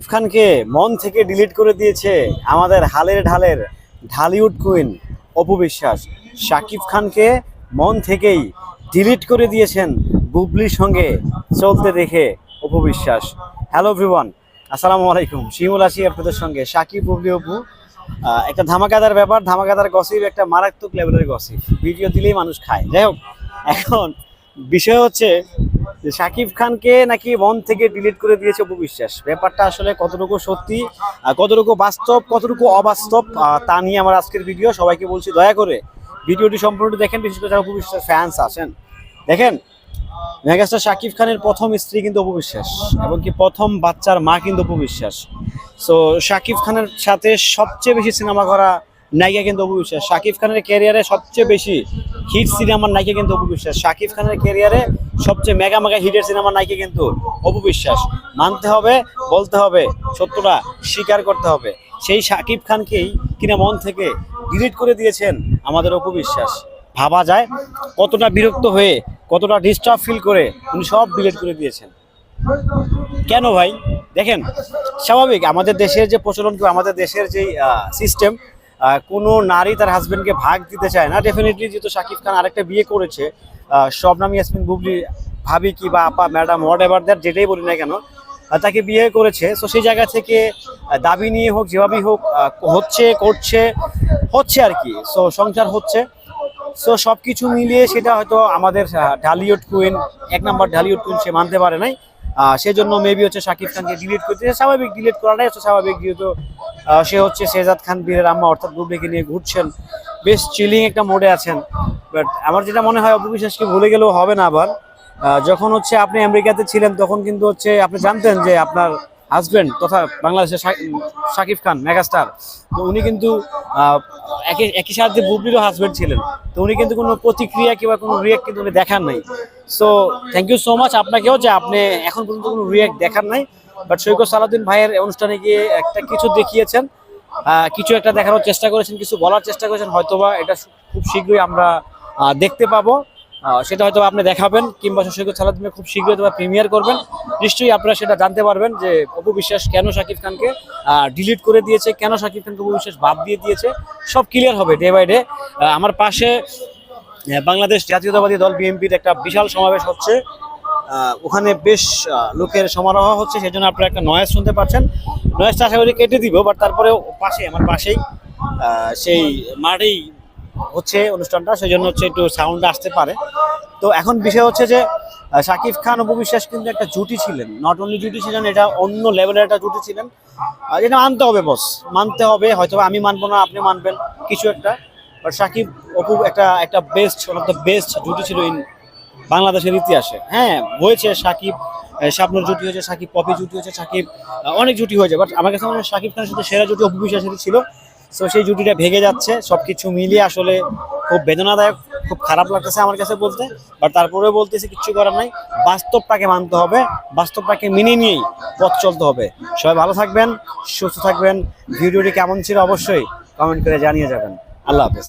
খানকে মন থেকে ডিলিট করে দিয়েছে আমাদের হালের ঢালের ঢালিউড কুইন অপু বিশ্বাস। শাকিব খানকে মন থেকেই ডিলিট করে দিয়েছেন বুবলির সঙ্গে চলতে দেখে অপু বিশ্বাস। হ্যালো এভরিওয়ান আসসালামু আলাইকুম। শিমুল আছি আপনাদের সঙ্গে। শাকিব, বুবলি, অপু। একটা ধামাকাদার ব্যাপার, ধামাকাদার গসিপ একটা মারাত্মক লেভেলের গসিপ ভিডিও দিলেই মানুষ খায়। যাই হোক, এখন বিষয় হচ্ছে যে শাকিব খানকে নাকি মন থেকে ডিলিট করে দিয়েছে অপু বিশ্বাস। ব্যাপারটা আসলে কতটুকু সত্যি কতটুকু বাস্তব, কতটুকু অবাস্তব তা নিয়ে আমার আজকের ভিডিও সবাইকে বলছি দয়া করে ভিডিওটি সম্পূর্ণ দেখেন, বিশেষ করে যারা অপু ফ্যান্স আছেন। দেখেন, মেগাস্টার শাকিব খানের প্রথম স্ত্রী কিন্তু অপু বিশ্বাস এবং কি প্রথম বাচ্চার মা কিন্তু অপু বিশ্বাস। সো শাকিব খানের সাথে সবচেয়ে বেশি সিনেমা করা নায়িকা কিন্তু অপু বিশ্বাস। শাকিব খানের ক্যারিয়ারে সবচেয়ে বেশি হিট সিনেমার নায়িকা কিন্তু অপু বিশ্বাস। শাকিব খানের ক্যারিয়ারে সবচেয়ে মেগা মেগা হিটের সিনেমার নায়িকা কিন্তু অপু বিশ্বাস। মানতে হবে, বলতে হবে, সত্যটা স্বীকার করতে হবে। সেই শাকিব খানকেই কিনা মন থেকে ডিলিট করে দিয়েছেন আমাদের অপু বিশ্বাস। ভাবা যায় কতটা বিরক্ত হয়ে, কতটা ডিস্টার্ব ফিল করে উনি সব ডিলিট করে দিয়েছেন। কেন ভাই? দেখেন, স্বাভাবিক, আমাদের দেশের যে প্রচলন কিংবা আমাদের দেশের যে সিস্টেম কোনো নারী তার হাজবেন্ডকে ভাগ দিতে চায় না। ডেফিনেটলি যেহেতু শাকিব খান আরেকটা বিয়ে করেছে শবনাম ইয়াসমিন, বুবলি ভাবি কি বা আপা ম্যাডাম হোয়াট এভার দ্যাট যেটাই বলি না কেন তাকে বিয়ে করেছে। সো সেই জায়গা থেকে দাবি নিয়ে হোক, যেভাবেই হোক হচ্ছে, করছে, হচ্ছে আর কি। সো সংসার হচ্ছে। সো সব কিছু মিলিয়ে সেটা হয়তো আমাদের ঢালিউড কুইন এক নম্বর ঢালিউড কুইন সে মানতে পারে নাই। সেজন্য মেবি হচ্ছে শাকিব খানকে ডিলিট করতে স্বাভাবিক ডিলিট করাটাই হচ্ছে স্বাভাবিক, যেহেতু সে হচ্ছে শেজাদ খান, বীরের আম্মা, অর্থাৎ বুবলিকে নিয়ে ঘুরছেন। বেশ চিলিং একটা মোডে আছেন। বাট আমার যেটা মনে হয় অপবিশ্বাসকে ভুলে গেলেও হবে না আবার। যখন হচ্ছে আপনি আমেরিকাতে ছিলেন, তখন কিন্তু হচ্ছে আপনি জানতেন যে আপনার হাজবেন্ড তথা বাংলাদেশের শাকিব খান, মেগাস্টার। তো উনি কিন্তু একই একই সাথে বুবলিরও হাজবেন্ড ছিলেন। তো উনি কিন্তু কোনো প্রতিক্রিয়া কিংবা কোনো রিয়াক্ট কিন্তু উনি দেখান নাই। So thank you so much আপনাকেও যে আপনি এখন পর্যন্ত কোনো রিয়াক্ট দেখান নাই। বাট সৈকত সালাউদ্দিন ভাইয়ের অনুষ্ঠানে গিয়ে একটা কিছু দেখিয়েছেন। কিছু একটা দেখানোর চেষ্টা করেছেন, কিছু বলার চেষ্টা করেছেন, হয়তোবা এটা খুব শীঘ্রই আমরা দেখতে পাবো। সেটা হয়তো আপনি দেখাবেন কিংবা সৈকত সালাউদ্দিন ভাই খুব শীঘ্রই হয়তো প্রিমিয়ার করবেন। নিশ্চয়ই আপনারা সেটা জানতে পারবেন যে অপু বিশ্বাস কেন শাকিব খানকে ডিলিট করে দিয়েছে, কেন শাকিব খানকে অপু বিশ্বাস বাদ দিয়ে দিয়েছে, সব ক্লিয়ার হবে ডে বাই ডে আমার পাশে বাংলাদেশ জাতীয়তাবাদী দল বিএনপির একটা বিশাল সমাবেশ হচ্ছে। ওখানে বেশ লোকের সমারোহ হচ্ছে সেই জন্য আপনারা একটা নয়েজ শুনতে পাচ্ছেন। নয়েজটা আশা করি কেটে দিব বাট তারপরে পাশে, আমার পাশেই সেই মাঠেই হচ্ছে অনুষ্ঠানটা সেই জন্য হচ্ছে একটু সাউন্ড আসতে পারে। তো এখন বিষয় হচ্ছে যে শাকিব খান অপু বিশ্বাস কিন্তু একটা জুটি ছিলেন। নট অনলি জুটি ছিলেন, এটা অন্য লেভেলের একটা জুটি ছিলেন। এটা মানতে হবে বস মানতে হবে। হয়তো আমি মানবো না আপনি মানবেন, কিছু একটা। বাট শাকিব অপু একটা একটা best one of the best জুটি ছিল ইন বাংলাদেশের ইতিহাসে। হ্যাঁ হয়েছে সাকিব শাবনুর জুটি হয়েছে, সাকিব পপি জুটি হয়েছে, সাকিব অনেক জুটি হয়েছে। বাট আমার কাছে মনে হয় সাকিব খানের সাথে সেরা জুটি অপু বিশ্বাসেরই ছিল। সো সেই জুটিটা ভেঙে যাচ্ছে। সব কিছু মিলিয়ে আসলে খুব বেদনাদায়ক, খুব খারাপ লাগতেছে আমার কাছে বলতে। বাট তারপরেও বলতেছে, কিচ্ছু করার নাই। বাস্তবটাকে মানতে হবে। বাস্তবটাকে মেনে নিয়েই পথ চলতে হবে। সবাই ভালো থাকবেন, সুস্থ থাকবেন। ভিডিওটি কেমন ছিল অবশ্যই কমেন্ট করে জানিয়ে যাবেন। আল্লাহ হাফেজ।